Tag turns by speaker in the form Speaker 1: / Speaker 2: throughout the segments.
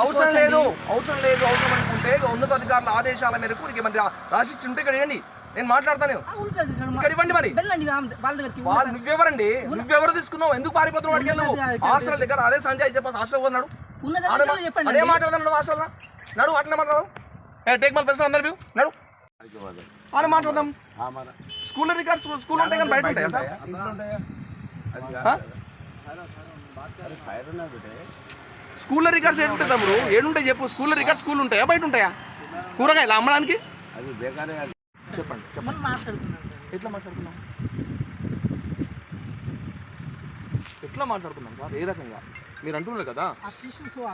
Speaker 1: అవసరం. లేదు అవసరం లేదు అవసరం అనుకుంటే ఉన్నతాధికారుల ఆదేశాల మేరకు నీకు రాసి ఇచ్చి ఉంటే ఇక్కడ ఇవ్వండి. నేను మాట్లాడతాను.
Speaker 2: ఇక్కడ
Speaker 1: ఇవ్వండి మరి.
Speaker 2: వాళ్ళ
Speaker 1: నువ్వెవరండి? నువ్వెవరు తీసుకున్నావు? ఎందుకు పారిపోతున్నావు
Speaker 2: ఉన్నది అది-
Speaker 1: హాస్టల్ దగ్గర అదే సంజయ్ చెప్పాలి హాస్టల్ ఉన్నాడు.
Speaker 2: ఉన్నది
Speaker 1: ఆడ-
Speaker 2: అధికారులు చెప్పండి.
Speaker 1: అదే. మాట్లాడదాం హాస్టల్ నడు అట్లా మాట్లాడు. టేక్ మల్ ప్రశ్న అందరు నడు. అని మాట్లాడదాం. స్కూల్ రికార్డ్స్ స్కూల్ ఉంటాయి కానీ బయట ఉంటాయా సార్? స్కూల్లో రికార్డ్స్ ఏడుంటాయి తమ్ముడు ఏడుంటాయి చెప్పు. స్కూల్లో రికార్డ్స్ స్కూల్ ఉంటాయా? బయట ఉంటాయా? కూరగాయలు అమ్మడానికి చెప్పండి చెప్పండి. ఎట్లా మాట్లాడుతున్నాం ఎట్లా మాట్లాడుతున్నాం సార్ ఏ రకంగా? మీరు అంటున్నారు కదా?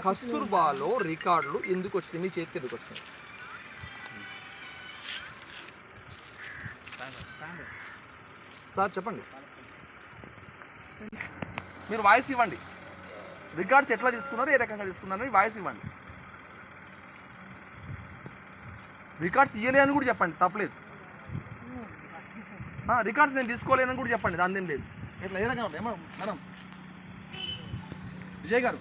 Speaker 1: కస్తూర్బాలో రికార్డులు ఎందుకు వచ్చినాయి? మీ చేతికి ఎందుకు వచ్చినాయి? సార్ చెప్పండి. మీరు వాయిస్ ఇవ్వండి. రికార్డ్స్ ఎట్లా తీసుకున్నారు ఏ రకంగా తీసుకున్నారు వాయిస్ ఇవ్వండి. రికార్డ్స్ ఇయ్యలే అని కూడా చెప్పండి తప్పలేదు. రికార్డ్స్ నేను తీసుకోలేనని కూడా చెప్పండి దాని లేదు. ఎట్లా ఏ రకంగా మేడం? విజయ్ గారు.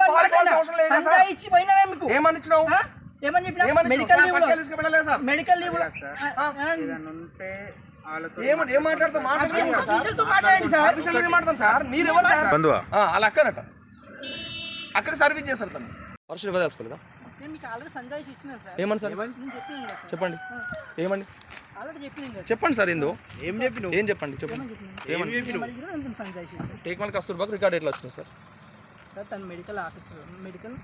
Speaker 1: పారిపోవాల్సిన ఏమని
Speaker 2: చెప్పినా? మెడికల్ లీవ్ మెడికల్ లీవ్
Speaker 1: అక్కనట అక్కడ సర్వీస్ చేస్తారు తను. ఇవ్వదలుచుకోలేదా
Speaker 2: సార్.
Speaker 1: ఏమని సార్? చెప్పండి. ఏమండి? చెప్పండి సార్ ఏందో
Speaker 3: ఏం చెప్పినావు?
Speaker 1: ఏం చెప్పండి
Speaker 2: ఏమని
Speaker 1: టేక్ మల్ రికార్డ్ ఎట్లా వచ్చింది సార్?
Speaker 2: సార్ తను మెడికల్ ఆఫీసర్ మెడికల్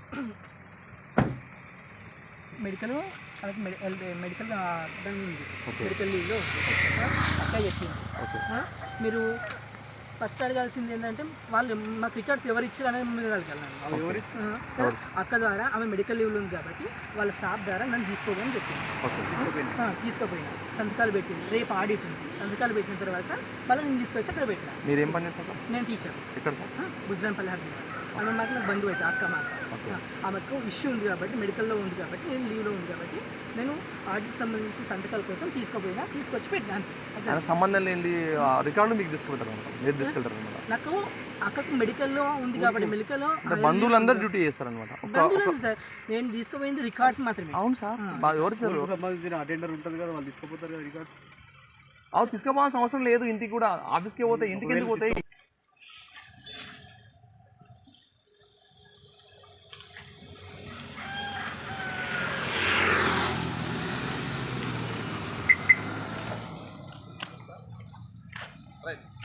Speaker 2: మెడికల్ తనకి మెడికల్ మెడికల్ లీవ్లో అక్క చెప్పింది మీరు ఫస్ట్ అడగాల్సింది ఏంటంటే వాళ్ళు మాకు రికార్డ్స్ ఎవరు ఇచ్చారు అనేది మీరు అడగాలి ఆ, అక్క ద్వారా ఆమె మెడికల్ లీవ్లో ఉంది కాబట్టి వాళ్ళ స్టాఫ్ ద్వారా నన్ను తీసుకోమని చెప్పింది. తీసుకోపోయినా సంతకాలు పెట్టింది. రేపు ఆడిట్ ఉంది. సంతకాలు పెట్టిన తర్వాత మళ్ళీ నేను తీసుకొచ్చి అక్కడ పెట్టిన.
Speaker 1: మీరు పని చేస్తారు సార్
Speaker 2: నేను టీచర్.
Speaker 1: ఎక్కడ సార్?
Speaker 2: గుజరాన్పల్లి హర్జిల్ ఆమె మాకు నాకు బంధువు అయితే అక్క మాకు ఆమెకు ఇష్యూ ఉంది కాబట్టి మెడికల్లో ఉంది కాబట్టి నేను లీవ్లో ఉంది కాబట్టి నేను ఆడిట్కి సంబంధించి సంతకాల కోసం తీసుకుపోయినా తీసుకొచ్చి పెట్టినా
Speaker 1: సంబంధం లేని ఆ రికార్డులు మీకు తీసుకుపోతారు అనమాట మీరు తీసుకెళ్తారు అనమాట
Speaker 2: నాకు అక్కకు మెడికల్లో ఉంది కాబట్టి మెడికల్లో
Speaker 1: బంధువులందరూ డ్యూటీ చేస్తారు అనమాట
Speaker 2: సార్ నేను తీసుకుపోయింది రికార్డ్స్ మాత్రమే.
Speaker 1: అవును సార్. ఎవరు సార్
Speaker 3: సంబంధించిన అటెండర్ ఉంటుంది కదా వాళ్ళు తీసుకుపోతారు కదా రికార్డ్స్.
Speaker 1: అవి తీసుకుపోవాల్సిన అవసరం లేదు ఇంటికి కూడా. ఆఫీస్కి పోతాయి ఇంటికి ఎందుకు పోతాయి?